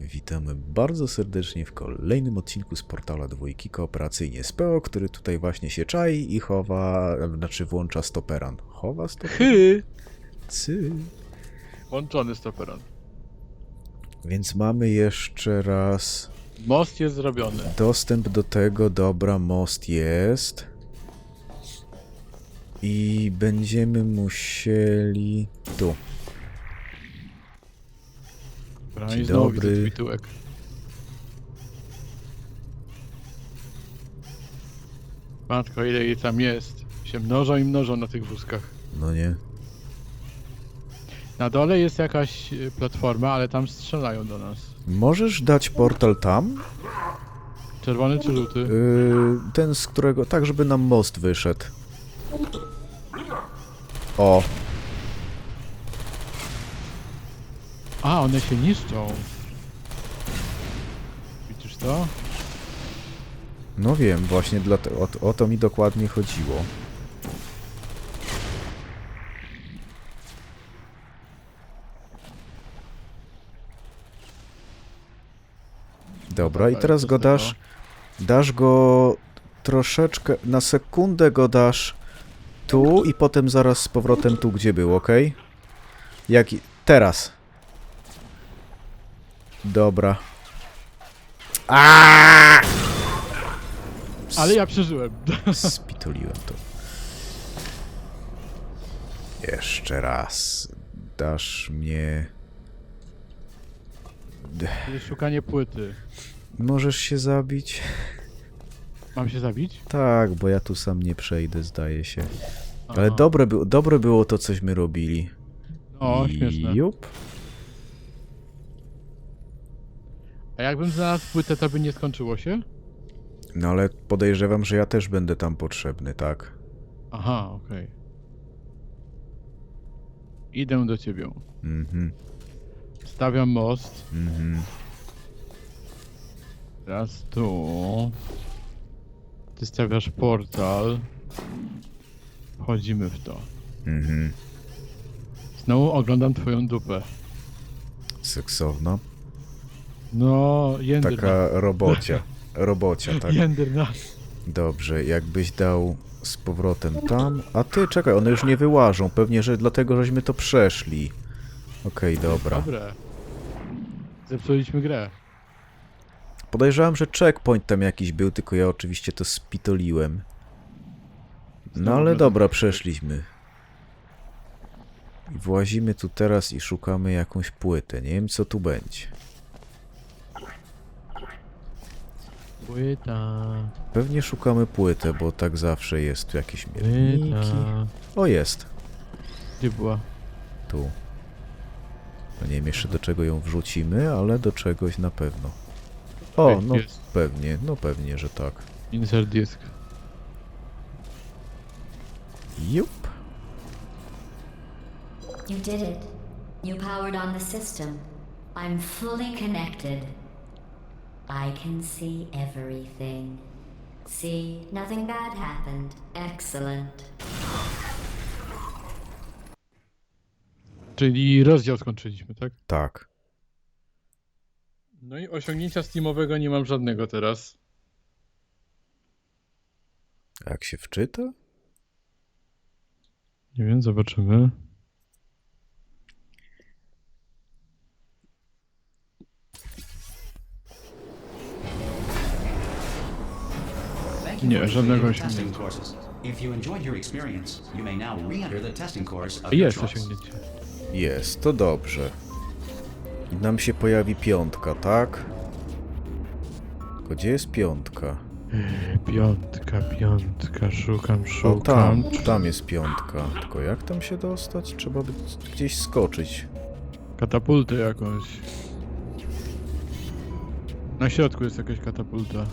Witamy bardzo serdecznie w kolejnym odcinku z portala dwójki kooperacyjnie z PO, który tutaj właśnie się czai i chowa, znaczy włącza stoperan. Chowa stoperan? Hy! Cy. Włączony stoperan. Więc mamy jeszcze raz Most jest zrobiony. dostęp do tego, dobra, most jest. I będziemy musieli... Tu. Dzień dobry. Matko, ile jej tam jest. Się mnożą i mnożą na tych wózkach. No nie? Na dole jest jakaś y, platforma, ale tam strzelają do nas. Możesz dać portal tam? Czerwony czy żółty? Yy, ten, z którego... Tak, żeby nam most wyszedł. O, A, one się niszczą. Widzisz to? no wiem, właśnie dlatego, o, o to mi dokładnie chodziło. Dobra, i teraz go dasz, dasz go troszeczkę, na sekundę go dasz tu i potem zaraz z powrotem tu, gdzie był, ok? Jak teraz. Dobra. Aaaa! Ale ja przeżyłem. Spituliłem to. Jeszcze raz. Dasz mnie... Szukanie płyty. Możesz się zabić? Mam się zabić? Tak, bo ja tu sam nie przejdę, zdaje się. Ale Aha. dobre, było, dobre było to, cośmy robili. O, śmieszne. Jup. A jakbym znalazł płytę, to by nie skończyło się? No ale podejrzewam, że ja też będę tam potrzebny, tak? Aha, okej. Idę do ciebie. Mhm, Stawiam most. mhm. Teraz tu. Ty stawiasz portal. Wchodzimy w to. Mhm. Znowu oglądam twoją dupę. Seksowna. No, jędrna. Taka robocia. Robocia, tak? Jędrna. Dobrze, jakbyś dał z powrotem tam. A ty, czekaj, one już nie wyłażą. Pewnie, że dlatego, żeśmy to przeszli. Okej, dobra. Dobre. Zepsuliśmy grę. Podejrzewam, że checkpoint tam jakiś był, tylko ja oczywiście to spitoliłem. No ale dobra, przeszliśmy. I włazimy tu teraz i szukamy jakąś płytę. Nie wiem, co tu będzie. Płyta. Pewnie szukamy płytę, bo tak zawsze jest. Tu jakieś mierniki. Płyta. O, jest. Gdzie była? Tu. No nie wiem jeszcze do czego ją wrzucimy, ale do czegoś na pewno. O, no jest. pewnie, no pewnie, że tak. Insert disk. Jup. You did it. You powered on the system. I'm fully connected. I can see everything. See, nothing bad happened. Excellent. Czyli rozdział skończyliśmy, tak? Tak. No i osiągnięcia Steamowego nie mam żadnego teraz. A Jak się wczyta? Nie wiem, zobaczymy. Nie, żadnego osiągnięcia. testing courses. If you enjoyed your experience, you may now re-enter the testing course of your Jest choice. osiągnięcie. Jest, to dobrze. I nam się pojawi piątka, tak? Tylko Gdzie jest piątka? Piątka, piątka, szukam, O szukam. tam, tam jest piątka. Tylko jak tam się dostać? Trzeba by gdzieś skoczyć. Katapultę jakąś. Na środku jest jakaś katapulta.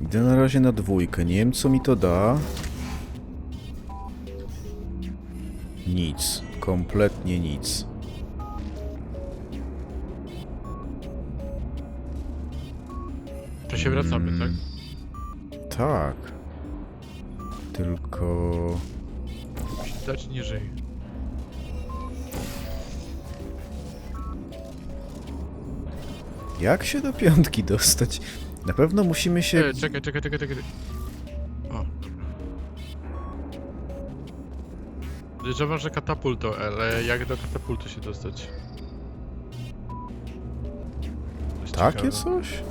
Idę na razie na dwójkę. Nie wiem, co mi to da. Nic. Kompletnie nic. To się wracamy, tak? Mm. Tak. Tylko... Musi dać niżej. Jak się do piątki dostać? Na pewno musimy się... E, czekaj, czekaj, czekaj, czekaj. O. Podejrzewam, że katapulto, ale jak do katapultu się dostać? Jest Takie ciekawe. coś?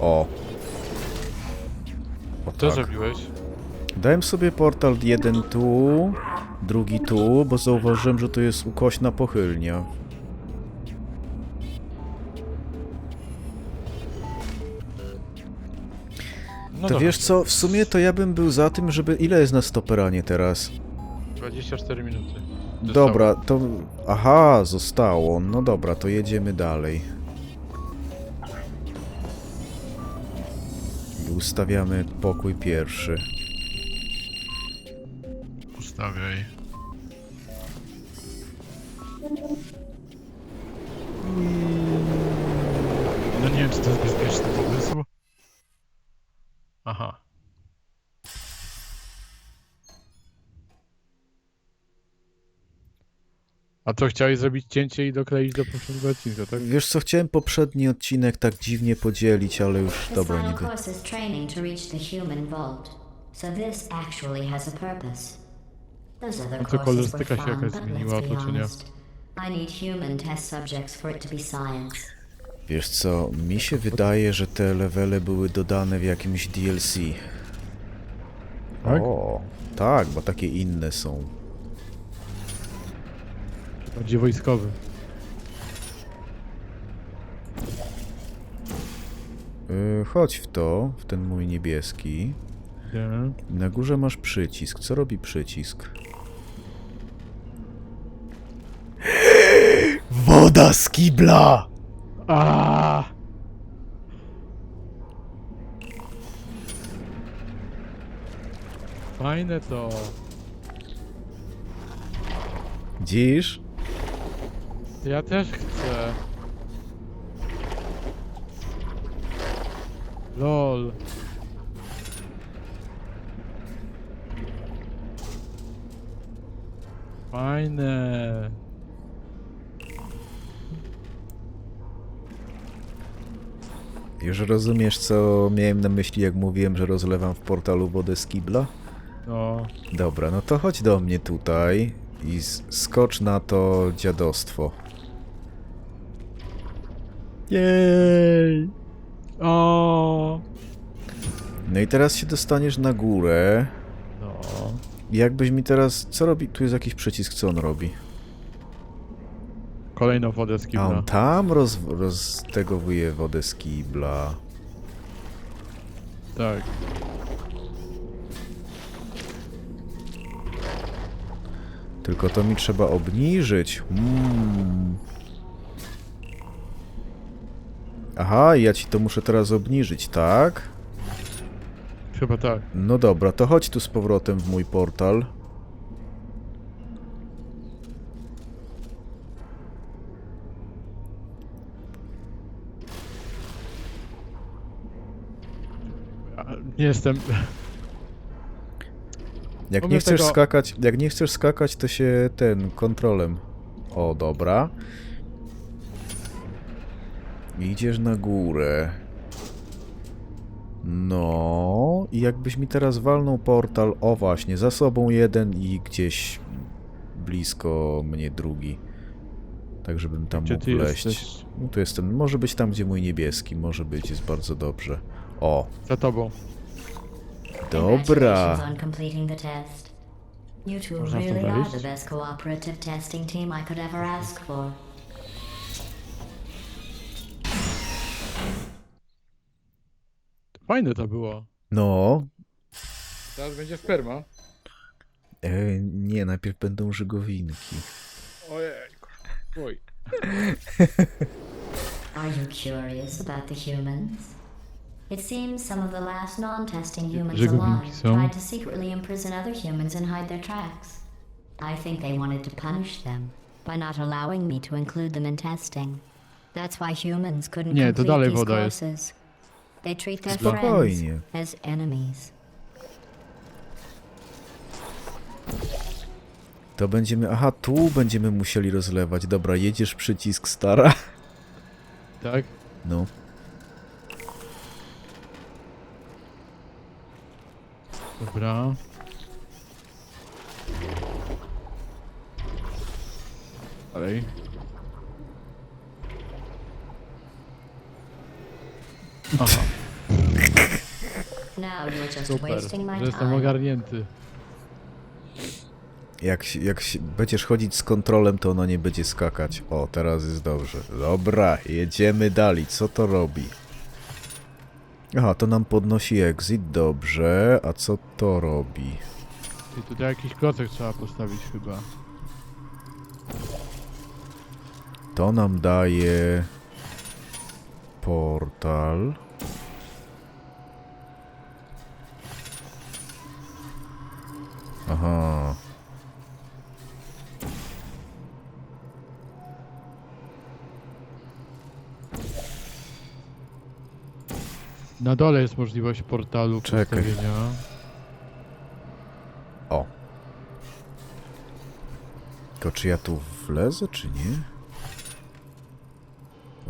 O. O Co tak. zrobiłeś? Dałem sobie portal jeden tu, drugi tu, bo zauważyłem, że to jest ukośna pochylnia. No To dobra, wiesz co, w sumie to ja bym był za tym, żeby... Ile jest na stoperanie teraz? 24 minuty. Zostało. Dobra, to... Aha, zostało. No dobra, to jedziemy dalej. I ustawiamy pokój pierwszy. Ustawiaj. A to chciałeś zrobić cięcie i dokleić do poprzedniego odcinka, tak? Wiesz co, chciałem poprzedni odcinek tak dziwnie podzielić, ale już dobra, nie vault, so this actually has a purpose. Those other No to courses were kolorystyka się fun, jakaś but zmieniła, let's be to czy nie? honest. I need human test subjects for it to be science. Wiesz co, mi się wydaje, że te levele były dodane w jakimś DLC. Tak? O, tak, bo takie inne są. Bardziej wojskowy. Yy, chodź w to, w ten mój niebieski. Nie. Na górze masz przycisk. Co robi przycisk? Woda z kibla! A! Fajne to. Dziś? Ja też chcę. LOL. Fajne. Już rozumiesz, co miałem na myśli, jak mówiłem, że rozlewam w portalu wodę z kibla? No. Dobra, no to chodź do mnie tutaj i skocz na to dziadostwo. Jej. O. No i teraz się dostaniesz na górę. No. Jakbyś mi teraz... Co robi? Tu jest jakiś przycisk, co on robi? Kolejną wodę z A kibla. on tam roz, roztegowuje wodę z kibla. Tak. Tylko to mi trzeba obniżyć. Mm. Aha, ja ci to muszę teraz obniżyć, tak? Chyba tak. No dobra, to chodź tu z powrotem w mój portal. Nie jestem. Jak nie chcesz skakać, jak nie chcesz skakać, to się ten kontrolem. O, dobra. Idziesz na górę. No, i jakbyś mi teraz walnął portal, o właśnie, za sobą jeden i gdzieś blisko mnie drugi. Tak, żebym tam Gdzie mógł ty wleźć. jesteś? No tu jest ten, może być tam, gdzie mój niebieski, może być, jest bardzo dobrze. O, Za tobą. dobra. Congratulations on completing the test. You two Można to really are wejść? the best cooperative testing team I could ever ask for. Fajne to było. No, Teraz będzie sperma. e, nie, najpierw będą żygowinki. Ojej. Oj. Are you curious about the humans? It seems some of the last non-testing humans alive tried to secretly imprison other humans and hide their tracks. I think they wanted to punish them by not allowing me to include them in testing. That's why humans couldn't Nie, to complete dalej these woda jest. They treat their Spokojnie. friends as enemies. To będziemy... Aha, tu będziemy musieli rozlewać. Dobra, jedziesz przycisk stara. Tak? No. Dobra. Dalej. Aha, Now you're just super, wasting my że jestem time. ogarnięty. Jak, się- jak będziesz chodzić z kontrolem, to ona nie będzie skakać. O, teraz jest dobrze. Dobra, jedziemy dalej. Co to robi? Aha, to nam podnosi exit, dobrze. A co to robi? I tutaj jakiś klocek trzeba postawić chyba. To nam daje portal. Aha. Na dole jest możliwość portalu Czekaj. postawienia. O. Tylko czy ja tu wlezę, czy nie?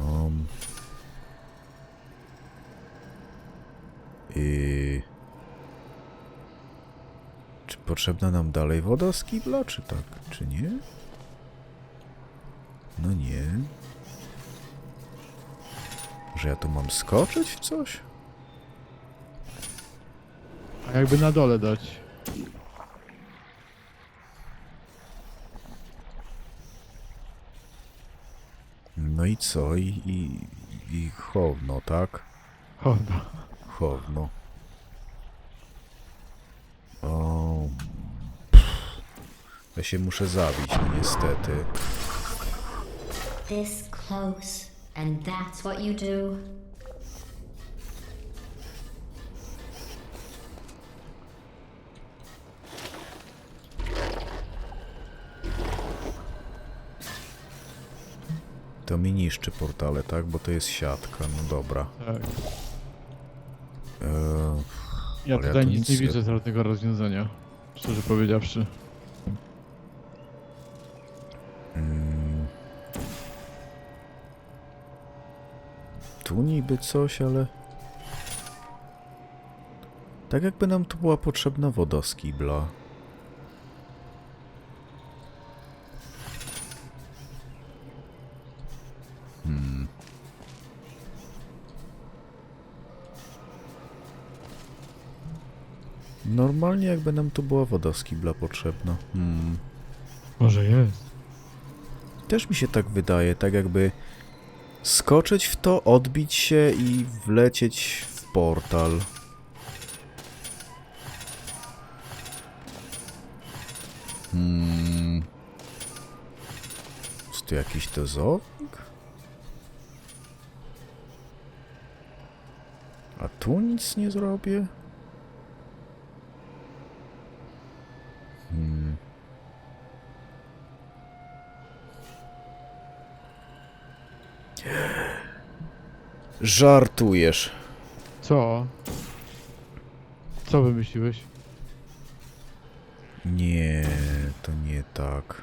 Um. I... Czy potrzebna nam dalej woda z kibla, czy tak, czy nie? No nie. Że ja tu mam skoczyć w coś? A jakby na dole dać. No i co? I, i, i chowno, tak? O, no. Chowno. Ja się muszę zabić, no niestety. This close, and that's what you do? To mi niszczy portale, tak? Bo to jest siatka, no dobra. Tak. Eee, Ja Ale tutaj tu nic nie nie- widzę żadnego rozwiązania. Szczerze powiedziawszy. Tu niby coś, ale... Tak jakby nam tu była potrzebna woda z kibla. Hmm. Normalnie jakby nam tu była woda z kibla potrzebna. Hmm. Może jest. Też mi się tak wydaje, tak jakby skoczyć w to, odbić się i wlecieć w portal. Hmm. Jest tu jakiś dozownik? A tu nic nie zrobię? Żartujesz. Co? Co wymyśliłeś? Nie, to nie tak.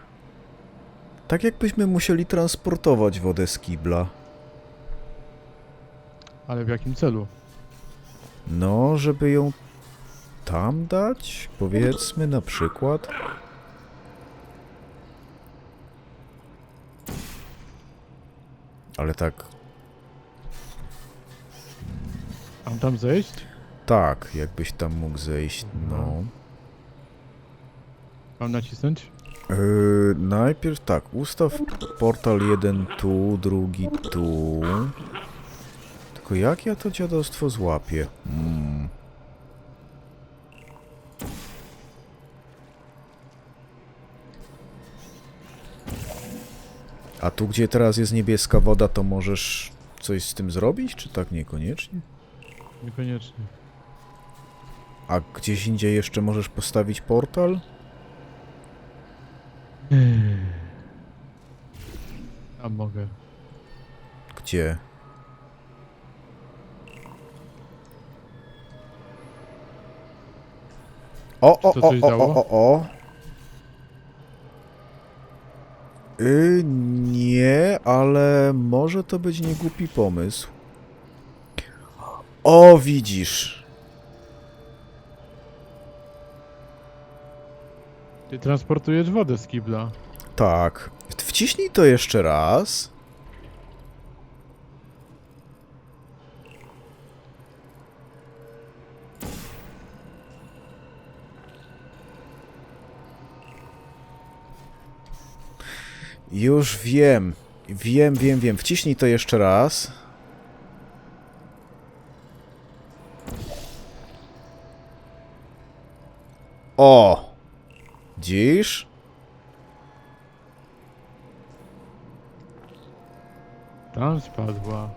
Tak jakbyśmy musieli transportować wodę z kibla. Ale w jakim celu? No, żeby ją tam dać? Powiedzmy na przykład. Ale tak, Mam tam zejść? tak, jakbyś tam mógł zejść, no. Mam nacisnąć? Yy, najpierw tak, ustaw portal jeden tu, drugi tu. Tylko jak ja to dziadostwo złapię? Hmm. A tu, gdzie teraz jest niebieska woda, to możesz coś z tym zrobić, czy tak niekoniecznie? Niekoniecznie. A gdzieś indziej jeszcze możesz postawić portal? A mogę. Gdzie? O, o, to o, coś o, dało? o, o, o. Y, nie, ale może to być niegłupi pomysł. O, widzisz. Ty transportujesz wodę z kibla. Tak. Wciśnij to jeszcze raz. Już wiem. Wiem, wiem, wiem. Wciśnij to jeszcze raz. O! Dziś? Tam spadła.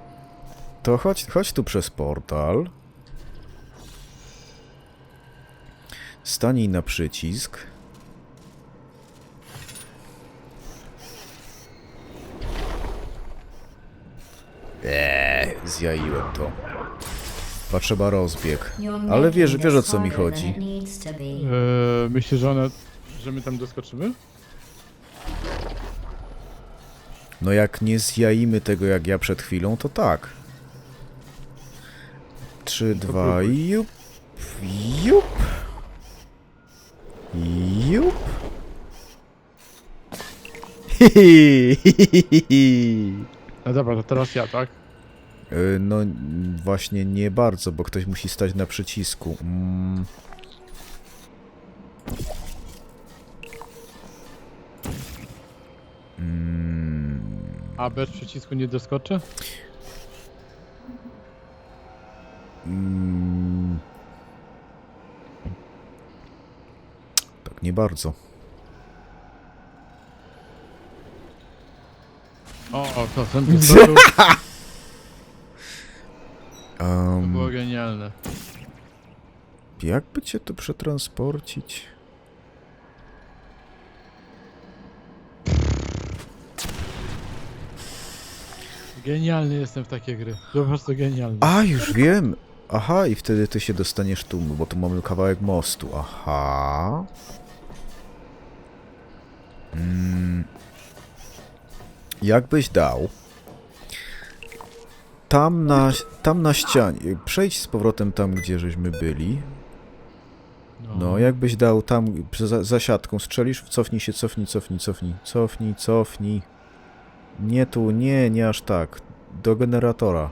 To chodź, chodź tu przez portal. Stanij na przycisk. Eee, zjaiłem to. Potrzeba rozbieg. Ale wiesz, wiesz o co mi chodzi. Eee, myślisz, że ona... że my tam doskoczymy? No jak nie zjaimy tego jak ja przed chwilą, to tak. 3, 2, próbuj. jup, jup, jup. Hihi, hihihihi. No dobra, to teraz ja, tak? Y, No n- właśnie nie bardzo, bo ktoś musi stać na przycisku. Mm. A bez przycisku nie doskoczę? Mm. Tak nie bardzo. O, o to ten doskoczył. To Um, było genialne. jakby cię tu przetransporcić? Genialny jestem w takie gry. Po prostu genialny. A, już wiem! Aha, i wtedy ty się dostaniesz tu, bo tu mamy kawałek mostu. Aha. Mm. Jakbyś dał tam na, tam na ścianie, przejdź z powrotem tam, gdzie żeśmy byli. No, jakbyś dał tam za, za siatką, strzelisz, cofnij się, cofnij, cofnij, cofnij, cofnij, cofnij. Nie tu, nie, nie aż tak. Do generatora.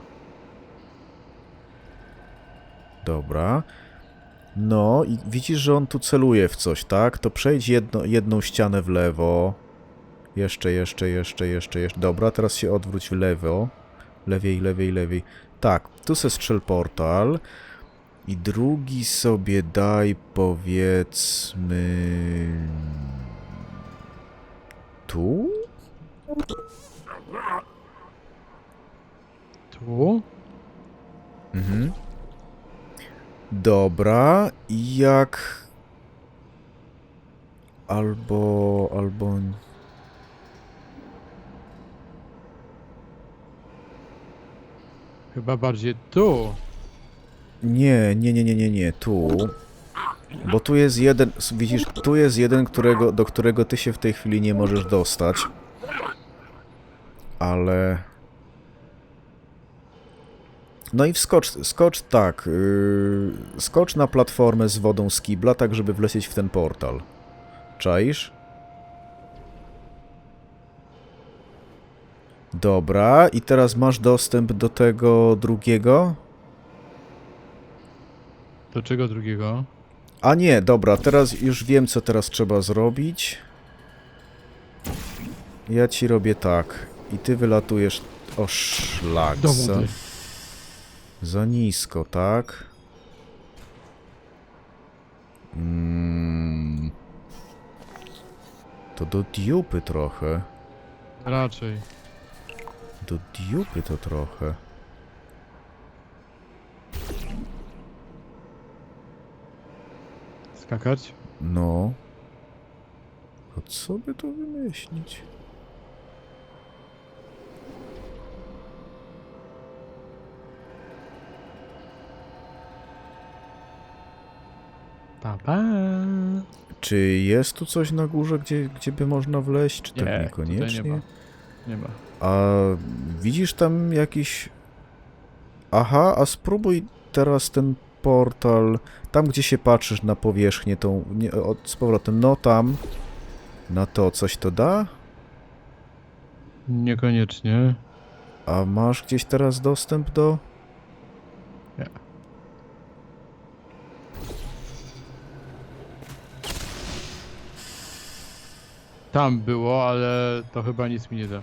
Dobra. No i widzisz, że on tu celuje w coś, tak? To przejdź jedno, jedną ścianę w lewo. Jeszcze, jeszcze, jeszcze, jeszcze, jeszcze. Dobra, teraz się odwróć w lewo. Lewiej, lewiej, lewiej. Tak, tu se strzel portal. I drugi sobie daj powiedzmy... Tu? Tu? Mhm. Dobra, jak... Albo... albo... Chyba bardziej tu. Nie, nie, nie, nie, nie, nie, tu. Bo tu jest jeden, widzisz, tu jest jeden, którego, do którego ty się w tej chwili nie możesz dostać. Ale... No i wskocz, skocz tak, yy, skocz na platformę z wodą z kibla, tak żeby wlecieć w ten portal. Czaisz? Dobra, i teraz masz dostęp do tego drugiego? Do czego drugiego? A nie, dobra, teraz już wiem, co teraz trzeba zrobić. Ja ci robię tak. I ty wylatujesz... O szlak. Do za, wody. za nisko, tak? Mm. To do diupy trochę. Raczej. Do diupy to trochę. Skakać? No. A co by to wymyślić? Pa, pa. Czy jest tu coś na górze, gdzie, gdzie by można wleźć, czy tak Nie, nie niekoniecznie? ma. Nie ma. A widzisz tam jakiś... Aha, a spróbuj teraz ten portal, tam gdzie się patrzysz na powierzchnię, tą, nie, od, z powrotem, no tam, na to coś to da? Niekoniecznie. A masz gdzieś teraz dostęp do... Nie. Tam było, ale to chyba nic mi nie da.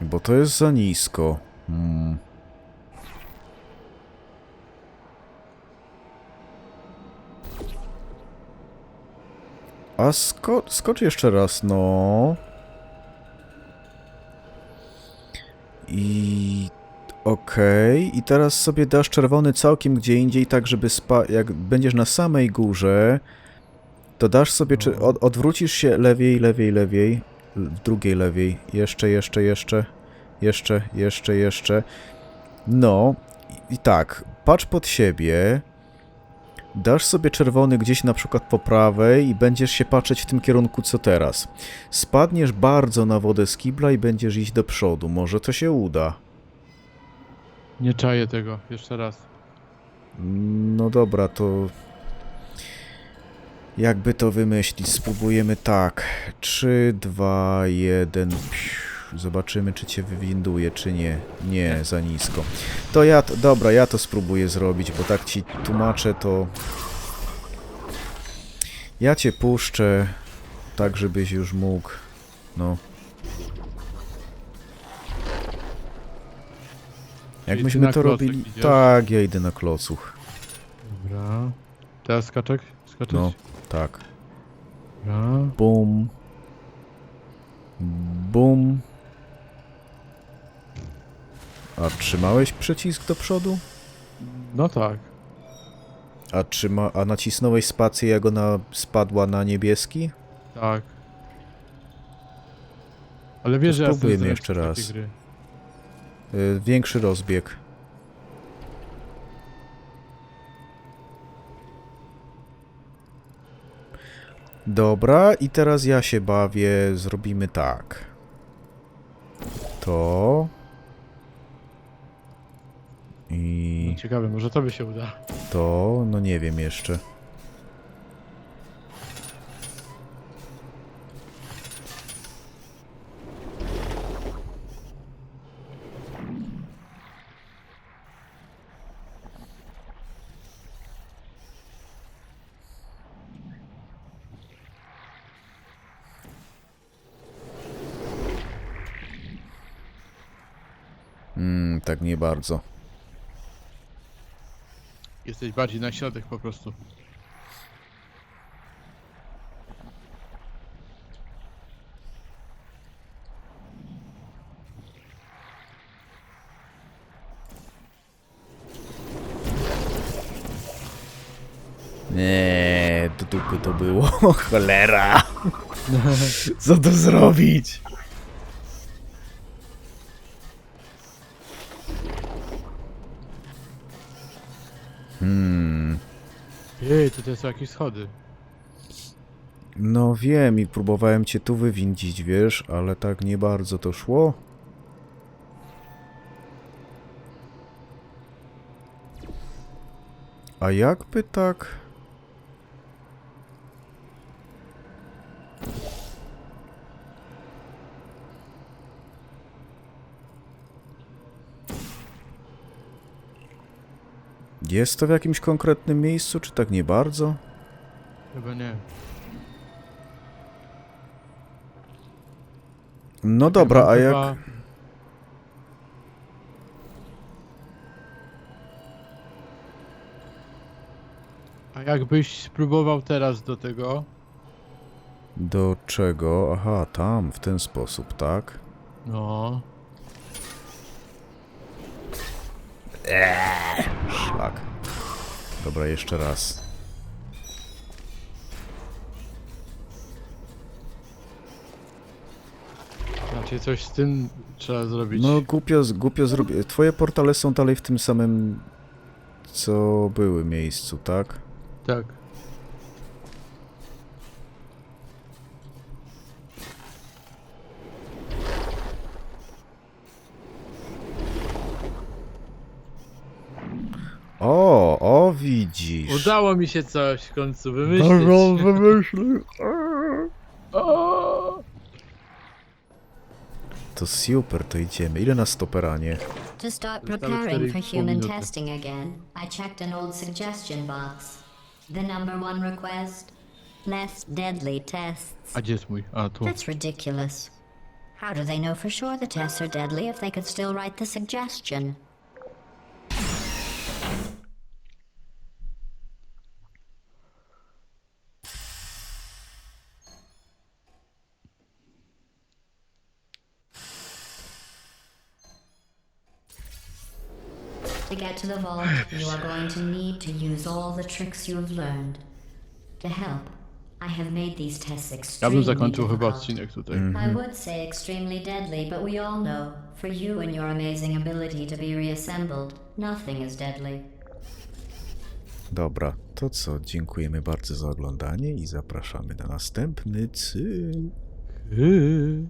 Bo to jest za nisko. Hmm. A sko skocz jeszcze raz, no. I... Okej, i teraz sobie dasz czerwony całkiem gdzie indziej, tak żeby spa... jak będziesz na samej górze, to dasz sobie, czy od odwrócisz się lewiej, lewiej, lewiej, w drugiej lewiej, jeszcze, jeszcze, jeszcze, jeszcze, jeszcze, jeszcze. No, i, i tak, patrz pod siebie, dasz sobie czerwony gdzieś na przykład po prawej i będziesz się patrzeć w tym kierunku co teraz. Spadniesz bardzo na wodę z kibla i będziesz iść do przodu, może to się uda. Nie czaję tego. Jeszcze raz. No dobra, to. Jakby to wymyślić? Spróbujemy tak. 3, 2, 1. Zobaczymy, czy cię wywinduje, czy nie. Nie, za nisko. To ja. To, dobra, ja to spróbuję zrobić, bo tak ci tłumaczę, to. Ja cię puszczę, tak żebyś już mógł. No. Jak myśmy to klocek robili. idziesz? Tak, ja idę na klocuch. Dobra. Teraz skaczek? Skaczeć? No, tak. Dobra. Bum. Bum. A trzymałeś przycisk do przodu? No tak. A, trzyma, a nacisnąłeś spację, jak ona spadła na niebieski? Tak. Ale wiesz, że ja jestem spróbujmy zręczny jeszcze w takie raz. Gry. Y, większy rozbieg. Dobra, i teraz ja się bawię. Zrobimy tak. To. I No, ciekawe, może to by się uda. to, no nie wiem jeszcze. Mm, tak nie bardzo. Jesteś bardziej na środek po prostu. Nie, do dupy to było. Cholera. Co to zrobić? Tutaj są jakieś schody. No wiem i próbowałem cię tu wywindzić, wiesz, ale tak nie bardzo to szło. A jakby tak... Jest to w jakimś konkretnym miejscu, czy tak nie bardzo? Chyba nie. No dobra, a jak... Chyba- A jakbyś spróbował teraz do tego, Do czego? Aha, tam, w ten sposób, tak? no, Eee, szlak. Dobra, jeszcze raz. Znaczy coś z tym trzeba zrobić. No głupio, głupio zrobię. Twoje portale są dalej w tym samym, co były miejscu, tak? Tak. O, o widzisz. Udało mi się coś w końcu wymyślić. wymyślił. O! To super, to idziemy. Ile na stoperanie? To start preparing for 4,5 human testing again, I checked an old suggestion box. The number one request? Less deadly tests. A gdzie jest mój? A, tu. That's ridiculous. How do they know for sure the tests are deadly if they could still write the suggestion? To the vault, you are going to need to use all the tricks you have learned. To help, I have made these tests Ja bym extremely zakończył chyba difficult. odcinek tutaj. I would say extremely deadly, but we all know, for you and your amazing ability to be reassembled, nothing is deadly. Dobra, to co? Dziękujemy bardzo za oglądanie i zapraszamy na następny cykl. Yy.